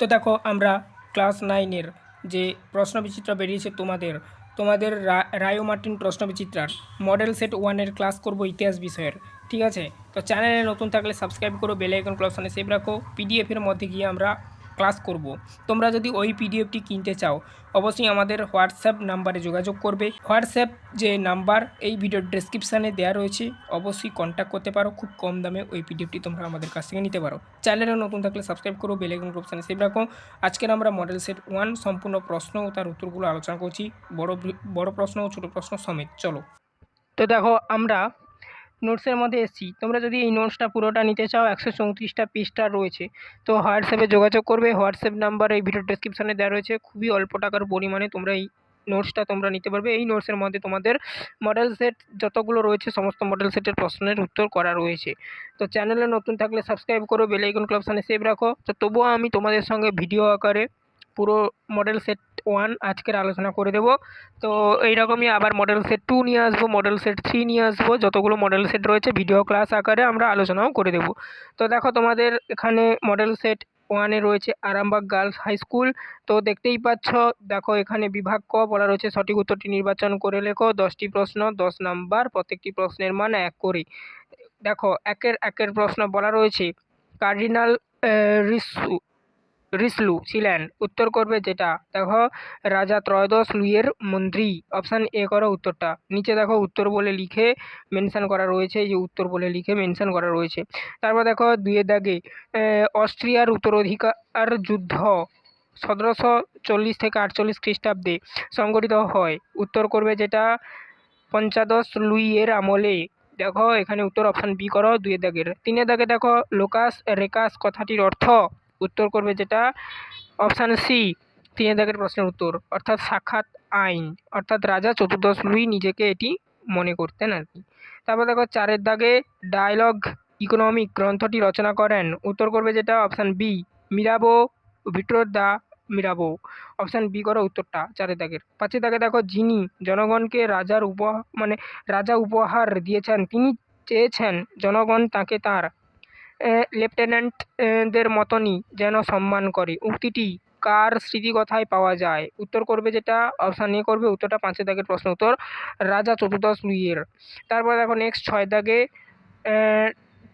তো দেখো, আমরা ক্লাস নাইনের যে প্রশ্নবিচিত্রা বেরিয়েছে তোমাদের তোমাদের রায়ো মার্টিন প্রশ্নবিচিত্রার মডেল সেট ওয়ানের ক্লাস করব ইতিহাস বিষয়ের, ঠিক আছে? তো চ্যানেলে নতুন থাকলে সাবস্ক্রাইব করো বেলাইকন ক্লাসনে সেভ রাখো পিডিএফের মধ্যে গিয়ে আমরা ক্লাস করব। তোমরা যদি ওই পিডিএফটি কিনতে চাও, অবশ্যই আমাদের হোয়াটসঅ্যাপ নাম্বারে যোগাযোগ করবে। হোয়াটসঅ্যাপ যে নাম্বার, এই ভিডিওর ডেসক্রিপশানে দেওয়া রয়েছে। অবশ্যই কন্ট্যাক্ট করতে পারো, খুব কম দামে ওই পিডিএফটি তোমরা আমাদের কাছ থেকে নিতে পারো। চ্যানেলে নতুন থাকলে সাবস্ক্রাইব করো বেল আইকন অপশানে সেভ রাখো। আজকের আমরা মডেল সেট ওয়ান সম্পূর্ণ প্রশ্ন ও তার উত্তরগুলো আলোচনা করছি। বড় বড় প্রশ্ন ও ছোটো প্রশ্ন সমেত। চলো। তো দেখো, আমরা নোটসের মধ্যে এসেছি। তোমরা যদি এই নোটসটা পুরোটা নিতে চাও, একশো চৌত্রিশটা পৃষ্ঠা রয়েছে। তো হোয়াটসঅ্যাপে যোগাযোগ করবে। হোয়াটসঅ্যাপ নাম্বার এই ভিডিও ডেসক্রিপশানে দেওয়া রয়েছে। খুবই অল্প টাকার পরিমাণে তোমরা এই নোটসটা তোমরা নিতে পারবে। এই নোটসের মধ্যে তোমাদের মডেল সেট যতগুলো রয়েছে, সমস্ত মডেল সেটের প্রশ্নের উত্তর করা রয়েছে। তো চ্যানেলে নতুন থাকলে সাবস্ক্রাইব করো বেল আইকন ক্লাবসানে সেভ রাখো। তো তবুও আমি তোমাদের সঙ্গে ভিডিও আকারে পুরো মডেল সেট ওয়ান আজকের আলোচনা করে দেবো। তো এইরকমই আবার মডেল সেট টু নিয়ে আসব মডেল সেট থ্রি নিয়ে আসব, যতগুলো মডেল সেট রয়েছে ভিডিও ক্লাস আকারে আমরা আলোচনাও করে দেবো। তো দেখো তোমাদের এখানে মডেল সেট ওয়ানে রয়েছে আরামবাগ গার্লস হাই স্কুল তো দেখতেই পাচ্ছ, দেখো এখানে বিভাগ ক বলা রয়েছে, সঠিক উত্তরটি নির্বাচন করে লেখো, দশটি প্রশ্ন, দশ নাম্বার, প্রত্যেকটি প্রশ্নের মান এক করে দেখো একের একের প্রশ্ন বলা রয়েছে কার্ডিনাল রিসু রিসলু ছিলেন। উত্তর করবে যেটা। দেখো, রাজা ত্রয়োদশ লুইয়ের মন্ত্রী। অপশান এ করো উত্তরটা। নিচে দেখো উত্তর বলে লিখে মেনশন করা রয়েছে। যে উত্তর বলে লিখে মেনশন করা রয়েছে। তারপর দেখো দুইয়ের দাগে অস্ট্রিয়ার উত্তরাধিকার যুদ্ধ। সতেরোশো চল্লিশ থেকে আটচল্লিশ খ্রিস্টাব্দে সংগঠিত হয়। উত্তর করবে যেটা, পঞ্চাদশ লুইয়ের আমলে। দেখো, এখানে উত্তর অপশান বি করো দুইয়ের দাগের। তিনের দাগে দেখো, লোকাস রেকাস কথাটির অর্থ উত্তর করবে যেটা অপশান সি তিনের দাগের প্রশ্নের উত্তর। অর্থাৎ সাক্ষাৎ আইন। অর্থাৎ রাজা চতুর্দশ লুই নিজেকে এটি মনে করতেন আর কি। তারপর দেখো, চারের দাগে ডায়লগ ইকোনমিক গ্রন্থটি রচনা করেন। উত্তর করবে যেটা option B Mirabeau, Victor de Mirabeau. Option B করো উত্তরটা, চারের দাগের। পাঁচের দাগে দেখো, যিনি জনগণকে রাজার উপ মানে রাজা উপহার দিয়েছেন, তিনি চেয়েছেন, জনগণ তাকে তার লেফটেন্যান্ট দের মতনই যেন সম্মান করে। উক্তিটি, কার স্মৃতিকথায় পাওয়া যায়? উত্তর করবে যেটা, অপশান এ করবে উত্তরটা, পাঁচের দাগের প্রশ্ন উত্তর, রাজা চতুর্দশ লুইয়ের। তারপর দেখো নেক্সট ছয় দাগে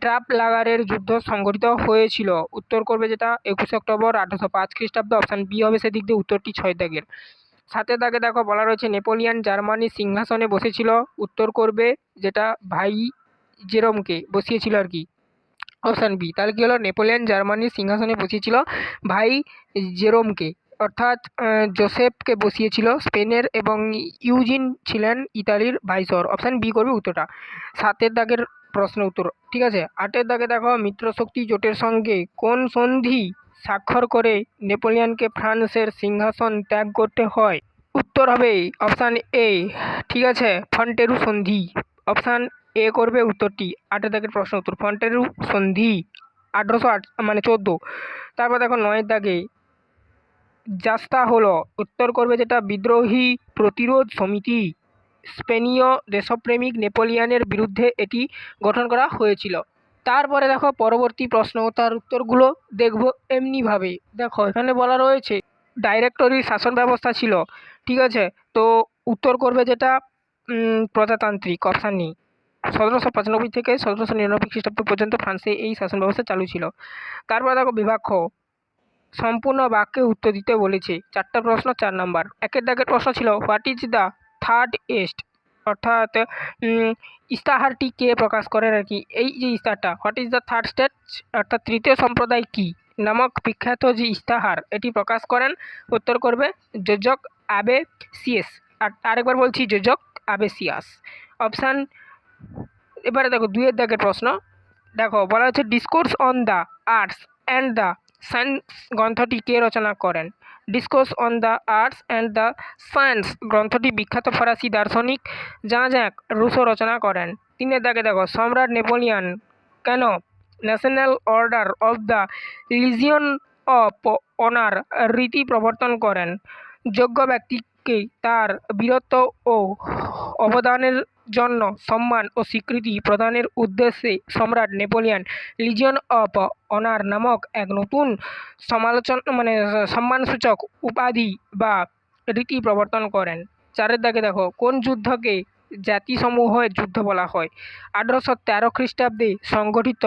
ট্রাপ লাগারের যুদ্ধ সংঘটিত হয়েছিল। উত্তর করবে যেটা, একুশে অক্টোবর আঠারোশো পাঁচ খ্রিস্টাব্দে, অপশান বি হবে সেদিক দিয়ে উত্তরটি ছয় দাগের। সাথে দাগে দেখো বলা রয়েছে, নেপোলিয়ান জার্মানির সিংহাসনে বসেছিল। উত্তর করবে যেটা, ভাই জেরমকে বসিয়েছিল আর কি। Option B. তাহলে কী হলো? নেপোলিয়ান জার্মানির সিংহাসনে বসিয়েছিল ভাই জেরোমকে। অর্থাৎ জোসেফকে বসিয়েছিল স্পেনের এবং ইউজিন ছিলেন ইতালির ভাইসর। অপশান বি করবে উত্তরটা। সাতের দাগের প্রশ্ন উত্তর। ঠিক আছে? আটের দাগে দেখো, মিত্রশক্তি জোটের সঙ্গে কোন সন্ধি স্বাক্ষর করে নেপোলিয়ানকে ফ্রান্সের সিংহাসন ত্যাগ করতে হয়? উত্তর হবে অপশান এ। ঠিক আছে? ফন্টেরু সন্ধি। অপশান এ করবে উত্তরটি। আটের দাগের প্রশ্ন, উত্তর। ফন্টেরু সন্ধি, আঠেরোশো আট মানে চোদ্দ। তারপর দেখো নয়ের দাগে জাস্তা হলো। উত্তর করবে যেটা, বিদ্রোহী প্রতিরোধ সমিতি, স্পেনীয় দেশপ্রেমিক নেপোলিয়ানের বিরুদ্ধে এটি গঠন করা হয়েছিল। তারপরে দেখো, পরবর্তী প্রশ্ন, তার উত্তরগুলো দেখব এমনিভাবে। দেখো, এখানে বলা রয়েছে ডাইরেক্টরি শাসন ব্যবস্থা ছিল। ঠিক আছে? তো উত্তর করবে যেটা প্রজাতান্ত্রিক, অপশান নেই সতেরোশো পঁচানব্বই থেকে সতেরোশো নিরানব্বই খ্রিস্টাব্দ পর্যন্ত ফ্রান্সে এই শাসন ব্যবস্থা চালু ছিল। তারপর দেখো বিভাগ খ সম্পূর্ণ বাক্যে উত্তর দিতে বলেছে, চারটা প্রশ্ন, চার নাম্বার। একের দাগের প্রশ্ন ছিল what is the third estate অর্থাৎ ইস্তাহারটি কে প্রকাশ করেন আর কি এই যে ইস্তাহারটা what is the third state অর্থাৎ তৃতীয় সম্প্রদায় কি? নামক বিখ্যাত যে ইস্তাহার, এটি প্রকাশ করেন, উত্তর করবে যোজক আবে সিএস আর, আরেকবার বলছি, যোজক আবে সিয়াস অপশান এবারে দেখো দুইয়ের দাগের প্রশ্ন। দেখো, বলা হচ্ছে discourse on the arts and the science গ্রন্থটি কে রচনা করেন? Discourse on the arts and the science গ্রন্থটি বিখ্যাত ফরাসি দার্শনিক যা জ্যাক রুশো রচনা করেন। তিনের দাগে দেখো, সম্রাট নেপোলিয়ান, কেন? National order of the legion of honour রীতি প্রবর্তন করেন। যোগ্য ব্যক্তিকে তার বীরত্ব ও অবদানের জন্য সম্মান ও স্বীকৃতি প্রদানের উদ্দেশ্যে সম্রাট নেপোলিয়ান লিজিয়ন অফ অনার নামক এক নতুন সমালোচনা মানে সম্মানসূচক উপাধি বা রীতি প্রবর্তন করেন। চারের দাগে দেখো, কোন যুদ্ধকে জাতিসমূহের যুদ্ধ বলা হয়? আঠারোশো তেরো খ্রিস্টাব্দে সংগঠিত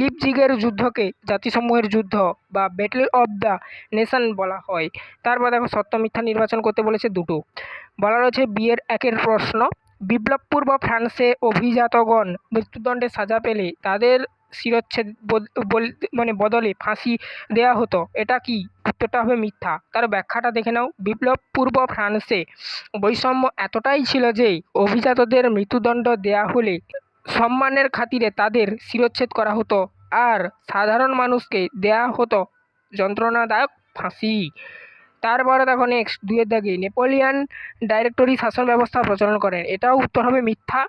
লিপজিগের যুদ্ধকে জাতিসমূহের যুদ্ধ বা ব্যাটেল অফ দ্য নেশন বলা হয়। তারপর দেখো, সত্য মিথ্যা নির্বাচন করতে বলেছে দুটো। বলা রয়েছে বিয়ের একের প্রশ্ন। বিপ্লবপূর্ব ফ্রান্সে অভিজাতগণ মৃত্যুদণ্ডে সাজা পেলে তাদের শিরচ্ছেদ মানে বদলে ফাঁসি দেয়া হতো। এটা কি? উত্তরটা হবে মিথ্যা। তার ব্যাখ্যাটা দেখে নাও। বিপ্লব পূর্ব ফ্রান্সে বৈষম্য এতটাই ছিল যে অভিজাতদের মৃত্যুদণ্ড দেয়া হলে সম্মানের খাতিরে তাদের শিরচ্ছেদ করা হতো আর সাধারণ মানুষকে দেয়া হতো যন্ত্রণাদায়ক ফাঁসি। তারপরে দেখো নেক্সট দুয়ের দাগে নেপোলিয়ান ডাইরেক্টরি শাসন ব্যবস্থা প্রচলন করেন। এটাও উত্তর হবে মিথ্যা।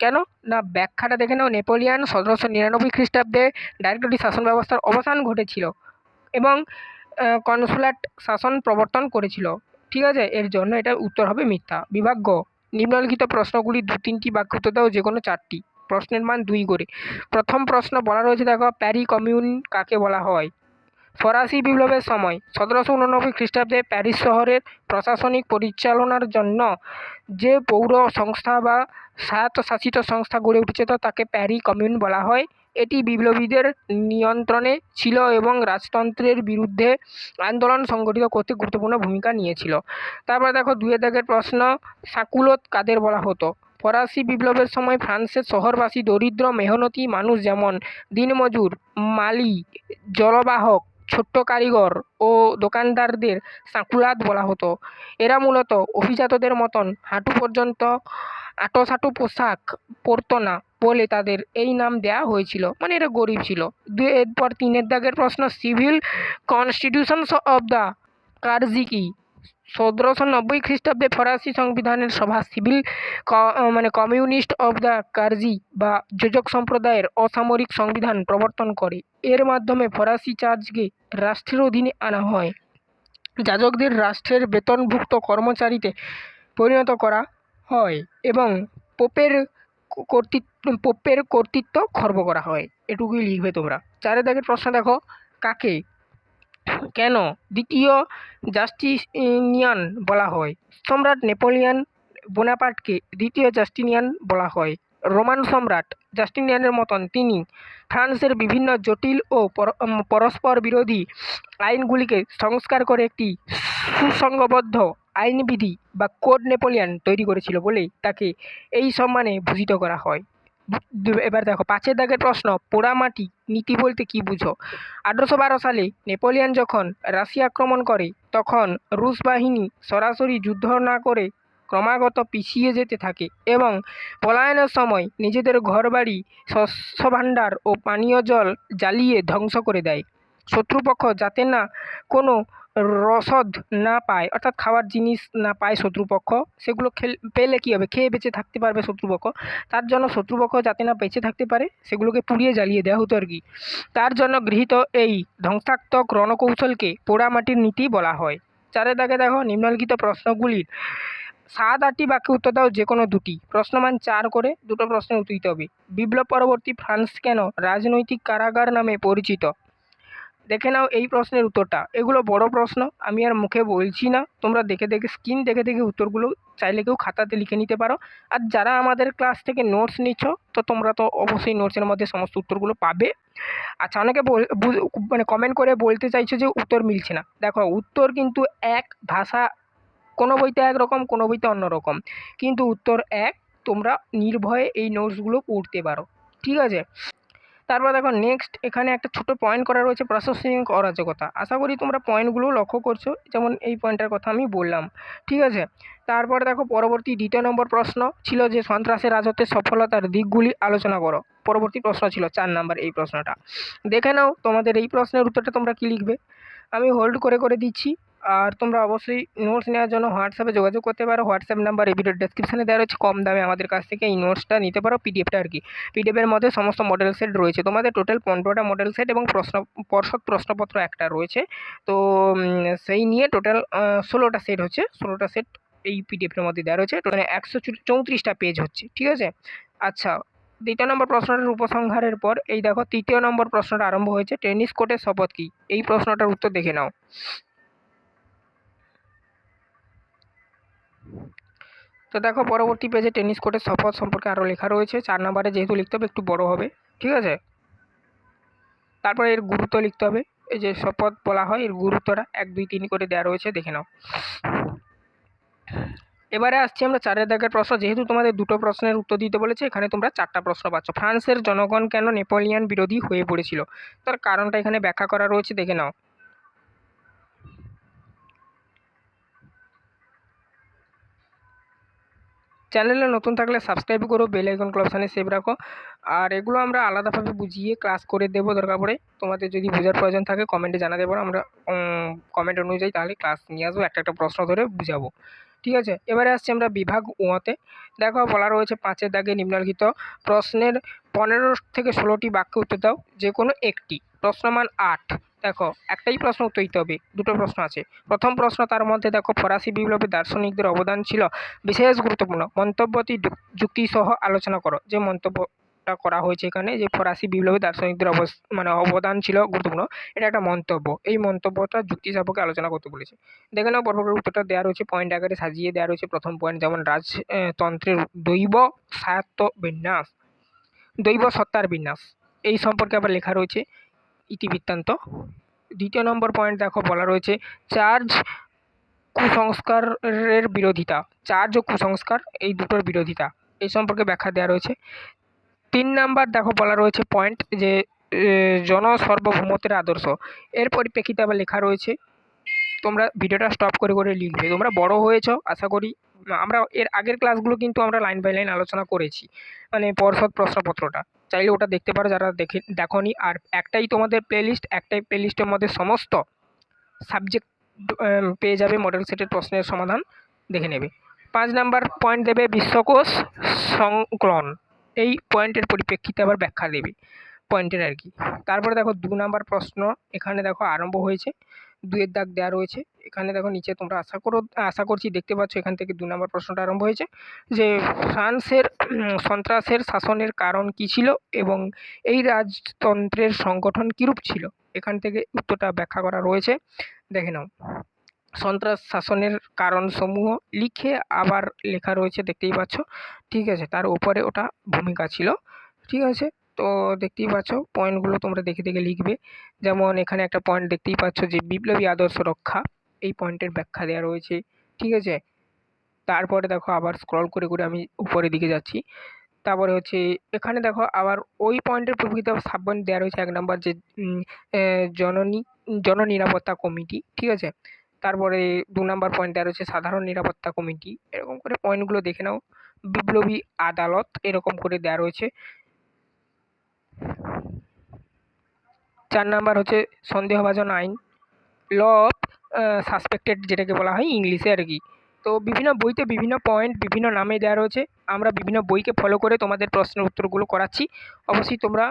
কেন? না, ব্যাখ্যাটা দেখে নাও। নেপোলিয়ান সতেরোশো নিরানব্বই খ্রিস্টাব্দে ডাইরেক্টরি শাসন ব্যবস্থার অবসান ঘটেছিল এবং কনসুলেট শাসন প্রবর্তন করেছিল। ঠিক আছে? এর জন্য এটা উত্তর হবে মিথ্যা। বিভাগ্য নিম্নলিখিত প্রশ্নগুলি দু, তিনটি বাক্য দাও যে কোনো চারটি। প্রশ্নের মান দুই করে। প্রথম প্রশ্ন বলা রয়েছে, দেখো প্যারি কমিউন কাকে বলা হয়? ফরাসি বিপ্লবের সময় সতেরোশো উননব্বই খ্রিস্টাব্দে প্যারিস শহরের প্রশাসনিক পরিচালনার জন্য যে পৌর সংস্থা বা স্বায়ত্তশাসিত সংস্থা গড়ে উঠেছিল তাকে প্যারি কমিউন বলা হয়। এটি বিপ্লবীদের নিয়ন্ত্রণে ছিল এবং রাজতন্ত্রের বিরুদ্ধে আন্দোলন সংগঠিত করতে গুরুত্বপূর্ণ ভূমিকা নিয়েছিল। তারপর দেখো দুয়ের দাগের প্রশ্ন, সাকুলত কাদের বলা হতো? ফরাসি বিপ্লবের সময় ফ্রান্সের শহরবাসী, দরিদ্র, মেহনতি মানুষ যেমন দিনমজুর, মালি, জলবাহক ছোট্ট কারিগর ও দোকানদারদের সাঁকুলাদ বলা হতো। এরা মূলত অভিজাতদের মতন হাঁটু পর্যন্ত আঁটোসাঁটো পোশাক পরতো না বলে তাদের এই নাম দেয়া হয়েছিল। মানে এরা গরিব ছিল। দু, এরপর তিনের দাগের প্রশ্ন, civil constitutions of the clergy কি সতেরোশো নব্বই খ্রিস্টাব্দে ফরাসি সংবিধানের সভা সিভিল ক- মানে কমিউনিস্ট অফ দ্য কার্জি বা যোজক সম্প্রদায়ের অসামরিক সংবিধান প্রবর্তন করে এর মাধ্যমে ফরাসি চার্জকে রাষ্ট্রের অধীনে আনা হয়। যাজকদের রাষ্ট্রের বেতনভুক্ত কর্মচারীতে পরিণত করা হয় এবং পোপের কর্তৃত্ব পোপের কর্তৃত্ব খর্ব করা হয়। এটুকুই লিখবে তোমরা। চারের দাগের প্রশ্ন দেখো, কাকে? কেন? দ্বিতীয় জাস্টিনিয়ান বলা হয়। সম্রাট নেপোলিয়ান বোনাপার্টকে দ্বিতীয় জাস্টিনিয়ান বলা হয়। রোমান সম্রাট জাস্টিনিয়ানের মতন তিনি ফ্রান্সের বিভিন্ন জটিল ও পরস্পর বিরোধী আইনগুলিকে সংস্কার করে একটি সুসংঘবদ্ধ আইনবিধি বা কোড নেপোলিয়ান তৈরি করেছিল বলেই তাকে এই সম্মানে ভূষিত করা হয়। এবার দেখো, পাঁচের দাগের প্রশ্ন পোড়ামাটি নীতি বলতে কি বুঝো? আঠারোশো বারো সালে নেপোলিয়ান যখন রাশিয়া আক্রমণ করে, তখন রুশ বাহিনী সরাসরি যুদ্ধ না করে ক্রমাগত পিছিয়ে যেতে থাকে এবং পলায়নের সময় নিজেদের ঘরবাড়ি, শস্য ভাণ্ডার ও পানীয় জল জ্বালিয়ে ধ্বংস করে দেয়। শত্রুপক্ষ যাতে না কোনো রসদ না পায়, অর্থাৎ খাওয়ার জিনিস না পায় শত্রুপক্ষ, সেগুলো খেল, পেলে কী হবে? খেয়ে বেঁচে থাকতে পারবে শত্রুপক্ষ। তার জন্য শত্রুপক্ষ যাতে না বেঁচে থাকতে পারে, সেগুলোকে পুড়িয়ে জ্বালিয়ে দেওয়া হতো আর কি। তার জন্য গৃহীত এই ধ্বংসাত্মক রণকৌশলকে পোড়ামাটির নীতি বলা হয়। চারের দাগে দেখো, নিম্নলিখিত প্রশ্নগুলির সাত আটটি বাক্য উত্তর দাও যে কোনো দুটি। প্রশ্নমান চার করে দুটো প্রশ্নের উত্তর দিতে হবে। বিপ্লব পরবর্তী ফ্রান্স কেন রাজনৈতিক কারাগার নামে পরিচিত? দেখে নাও এই প্রশ্নের উত্তরটা। এগুলো বড় প্রশ্ন, আমি আর মুখে বলছি না। তোমরা দেখে দেখে, স্ক্রিন দেখে দেখে উত্তরগুলো চাইলে কেউ খাতাতে লিখে নিতে পারো। আর যারা আমাদের ক্লাস থেকে নোটস নিচ্ছ, তো তোমরা তো অবশ্যই নোটসের মধ্যে সমস্ত উত্তরগুলো পাবে। আচ্ছা অনেকে মানে কমেন্ট করে বলতে চাইছো যে উত্তর মিলছে না। দেখো, উত্তর কিন্তু এক ভাষা, কোনো বইতে একরকম, কোনো বইতে অন্যরকম কিন্তু উত্তর এক, তোমরা নির্ভয়ে এই নোটসগুলো পড়তে পারো। ঠিক আছে? তারপর দেখো নেক্সট এখানে একটা ছোট পয়েন্ট করা রয়েছে প্রশাসনিক অরাজকতা। আশা করি তোমরা পয়েন্টগুলো লক্ষ্য করছ, যেমন এই পয়েন্টটার কথা আমি বললাম। ঠিক আছে? তারপরে দেখো পরবর্তী দ্বিতীয় নম্বর প্রশ্ন ছিল যে সন্ত্রাসের রাজত্বের সফলতার দিকগুলি আলোচনা করো। পরবর্তী প্রশ্ন ছিল চার নাম্বার এই প্রশ্নটা। দেখে নাও তোমাদের এই প্রশ্নের উত্তরটা তোমরা কী লিখবে? আমি হোল্ড করে করে দিচ্ছি। আর তোমরা অবশ্যই নোটস নেওয়ার জন্য হোয়াটসঅ্যাপে যোগাযোগ করতে পারো। হোয়াটসঅ্যাপ নাম্বার এই ভিডিওর ডেসক্রিপশানে দেওয়া রয়েছে। কম দামে আমাদের কাছ থেকে এই নোটসটা নিতে পারো পিডিএফটা আর কি। পিডিএফের মধ্যে সমস্ত মডেল সেট রয়েছে। তোমাদের টোটাল পনেরোটা মডেল সেট এবং প্রশ্ন পর্ষদ প্রশ্নপত্র একটা রয়েছে। তো সেই নিয়ে টোটাল ষোলোটা সেট হচ্ছে। ষোলোটা সেট এই পিডিএফের মধ্যে দেওয়া রয়েছে। টোটাল একশো চৌত্রিশটা পেজ হচ্ছে। ঠিক আছে? আচ্ছা দ্বিতীয় নম্বর প্রশ্নটার উপসংহারের পর, এই দেখো, তৃতীয় নম্বর প্রশ্নটা আরম্ভ হয়েছে। টেনিস কোর্টের শপথ কী? এই প্রশ্নটার উত্তর দেখে নাও। তো দেখো, পরবর্তী পেজে টেনিস কোর্টের শপথ সম্পর্কে আরও লেখা রয়েছে। চার নম্বরে যেহেতু লিখতে হবে, একটু বড় হবে। ঠিক আছে? তারপরে এর গুরুত্ব লিখতে হবে। এই যে শপথ বলা হয়, এর গুরুত্বটা এক, দুই, তিন করে দেওয়া রয়েছে, দেখে নাও। এবারে আসছি আমরা চারের দাগের প্রশ্ন। যেহেতু তোমাদের দুটো প্রশ্নের উত্তর দিতে বলেছে, এখানে তোমরা চারটা প্রশ্ন পাচ্ছ। ফ্রান্সের জনগণ কেন নেপোলিয়ান বিরোধী হয়ে পড়েছিল? তার কারণটা এখানে ব্যাখ্যা করা রয়েছে, দেখে নাও। চ্যানেলে নতুন থাকলে সাবস্ক্রাইব করো বেল আইকন ক্লাবসানে সেভ রাখো। আর এগুলো আমরা আলাদাভাবে বুঝিয়ে ক্লাস করে দেবো দরকার পড়ে। তোমাদের যদি বোঝার প্রয়োজন থাকে কমেন্টে জানাতে পারো। আমরা কমেন্ট অনুযায়ী তাহলে ক্লাস নিয়ে আসব, একটা একটা প্রশ্ন ধরে বুঝাবো। ঠিক আছে? এবারে আসছি আমরা বিভাগ ওতে দেখো, বলা রয়েছে পাঁচের দাগে নিম্নলিখিত প্রশ্নের পনেরো থেকে ষোলোটি বাক্য উত্তর দাও যে কোনো একটি প্রশ্নমান আট। দেখো, একটাই প্রশ্ন উত্তর দিতে হবে, দুটো প্রশ্ন আছে। প্রথম প্রশ্ন তার মধ্যে দেখো, ফরাসি বিপ্লবে দার্শনিকদের অবদান ছিল বিশেষ গুরুত্বপূর্ণ। মন্তব্যটি যুক্তিসহ আলোচনা করো, যে মন্তব্যটা করা হয়েছে এখানে, যে ফরাসি বিপ্লবে দার্শনিকদের অবস মানে অবদান ছিল গুরুত্বপূর্ণ, এটা একটা মন্তব্য। এই মন্তব্যটা যুক্তি সাপেক্ষে আলোচনা করতে বলেছে। দেখে নাও পরপর উত্তরটা দেওয়া রয়েছে পয়েন্ট আকারে সাজিয়ে দেওয়া রয়েছে, প্রথম পয়েন্ট যেমন রাজতন্ত্রের দৈব স্বায়ত্ত বিন্যাস, দৈব সত্তার বিন্যাস। এই সম্পর্কে আবার লেখা রয়েছে ইতিবৃত্তান্ত দ্বিতীয় নম্বর পয়েন্ট দেখো, বলা রয়েছে চার্জ কুসংস্কারের বিরোধিতা। চার্জ ও কুসংস্কার এই দুটোর বিরোধিতা। এই সম্পর্কে ব্যাখ্যা দেওয়া রয়েছে। তিন নাম্বার দেখো, বলা রয়েছে পয়েন্ট যে জনসার্বভৌমত্বের আদর্শ। এর পরিপ্রেক্ষিতে আবার লেখা রয়েছে, তোমরা ভিডিওটা স্টপ করে করে লিখবে। তোমরা বড় হয়েছো, আশা করি আমরা, এর আগের ক্লাসগুলো কিন্তু আমরা লাইন বাই লাইন আলোচনা করেছি। মানে পর্ষদ প্রশ্নপত্রটা। চাইলে ওটা দেখতে পারো যারা দেখে, দেখনি। আর একটাই তোমাদের প্লেলিস্ট একটাই প্লেলিস্টের মধ্যে সমস্ত সাবজেক্ট পেয়ে যাবে মডেল সেটের প্রশ্নের সমাধান দেখে নেবে। পাঁচ নাম্বার পয়েন্ট দেবে বিশ্বকোষ সংকলন। এই পয়েন্টের পরিপ্রেক্ষিতে আবার ব্যাখ্যা দেবে। পয়েন্টের আর কি। তারপরে দেখো দু নাম্বার প্রশ্ন, এখানে দেখো আরম্ভ হয়েছে। দুয়ের দাগ দেওয়া রয়েছে। এখানে দেখো নিচে তোমরা আশা করো, আশা করছি দেখতে পাচ্ছ, এখান থেকে দু নম্বর প্রশ্নটা আরম্ভ হয়েছে, যে ফ্রান্সের সন্ত্রাসের শাসনের কারণ কী ছিল এবং এই রাজতন্ত্রের সংগঠন কীরূপ ছিল? এখান থেকে উত্তরটা ব্যাখ্যা করা রয়েছে। দেখে নাও। সন্ত্রাস শাসনের কারণসমূহ লিখে আবার লেখা রয়েছে, দেখতেই পাচ্ছ। ঠিক আছে, তার উপরে ওটা ভূমিকা ছিল। ঠিক আছে? তো দেখতেই পাচ্ছ পয়েন্টগুলো তোমরা দেখে দেখে লিখবে। যেমন এখানে একটা পয়েন্ট দেখতেই পাচ্ছ যে, বিপ্লবী আদর্শ রক্ষা, এই পয়েন্টের ব্যাখ্যা দেওয়া রয়েছে, ঠিক আছে? তারপরে দেখো আবার স্ক্রল করে করে আমি উপরের দিকে যাচ্ছি। তারপরে হচ্ছে, এখানে দেখো আবার ওই পয়েন্টের প্রকৃত সাব পয়েন্ট দেওয়া রয়েছে এক নম্বর যে জননী জননিরাপত্তা কমিটি, ঠিক আছে? তারপরে দু নম্বর পয়েন্ট দেওয়া রয়েছে সাধারণ নিরাপত্তা কমিটি। এরকম করে পয়েন্টগুলো দেখে নাও। বিপ্লবী আদালত এরকম করে দেওয়া রয়েছে। চার নাম্বার হচ্ছে সন্দেহভাজন আইন। ল অফ সাসপেক্টেড যেটাকে বলা হয় ইংলিশে আর কি। তো বিভিন্ন বইতে বিভিন্ন পয়েন্ট বিভিন্ন নামে দেওয়া রয়েছে। আমরা বিভিন্ন বইকে ফলো করে তোমাদের প্রশ্নের উত্তরগুলো করাচ্ছি। অবশ্যই তোমরা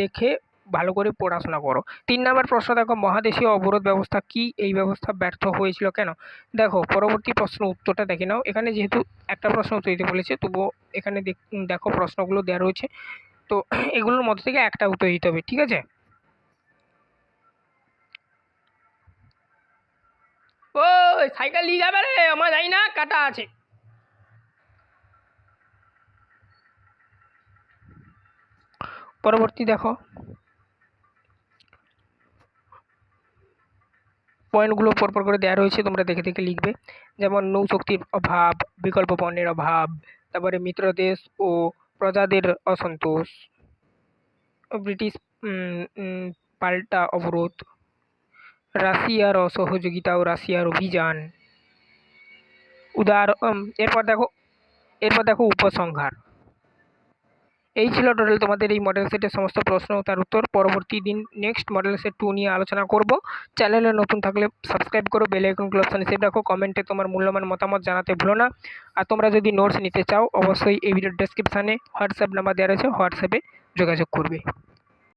দেখে ভালো করে পড়াশোনা করো। তিন নাম্বার প্রশ্ন দেখো, মহাদেশীয় অবরোধ ব্যবস্থা কি? এই ব্যবস্থা ব্যর্থ হয়েছিল কেন? দেখো, পরবর্তী প্রশ্ন উত্তরটা দেখে নাও। এখানে যেহেতু একটা প্রশ্ন দিতে বলেছে, তবুও এখানে দেখো প্রশ্নগুলো দেওয়া রয়েছে। তো এগুলোর মধ্যে থেকে একটা উত্তর দিতে হবে, ঠিক আছে? ওই সাইকেল নিয়ে যাবে রে, আমার যাই না কাটা আছে। পরবর্তী দেখো। পয়েন্টগুলো পরপর করে দেওয়া রয়েছে, তোমরা দেখে দেখে লিখবে। যেমন নৌশক্তির অভাব, বিকল্প পণ্যের অভাব, তারপরে মিত্র দেশ ও প্রজাদের অসন্তোষ ব্রিটিশ পাল্টা অবরোধ। রাশিয়ার অসহযোগিতা ও রাশিয়ার অভিযান। উদার এরপর দেখো এরপর দেখো উপসংহার। এই ছিল টোটাল তোমাদের এই মডেল সেটের সমস্ত প্রশ্ন ও তার উত্তর। পরবর্তী দিন নেক্সট মডেল সেট টু নিয়ে আলোচনা করব। চ্যানেলে নতুন থাকলে সাবস্ক্রাইব করো বেল আইকন ক্লোপশন সেভ রাখো। কমেন্টে তোমার মূল্যবান মতামত জানাতে ভুলো না। আর তোমরা যদি নোটস নিতে চাও, অবশ্যই এই ভিডিওর ডেসক্রিপশানে হোয়াটসঅ্যাপ নাম্বার দেওয়া রয়েছে। হোয়াটসঅ্যাপে যোগাযোগ করবে।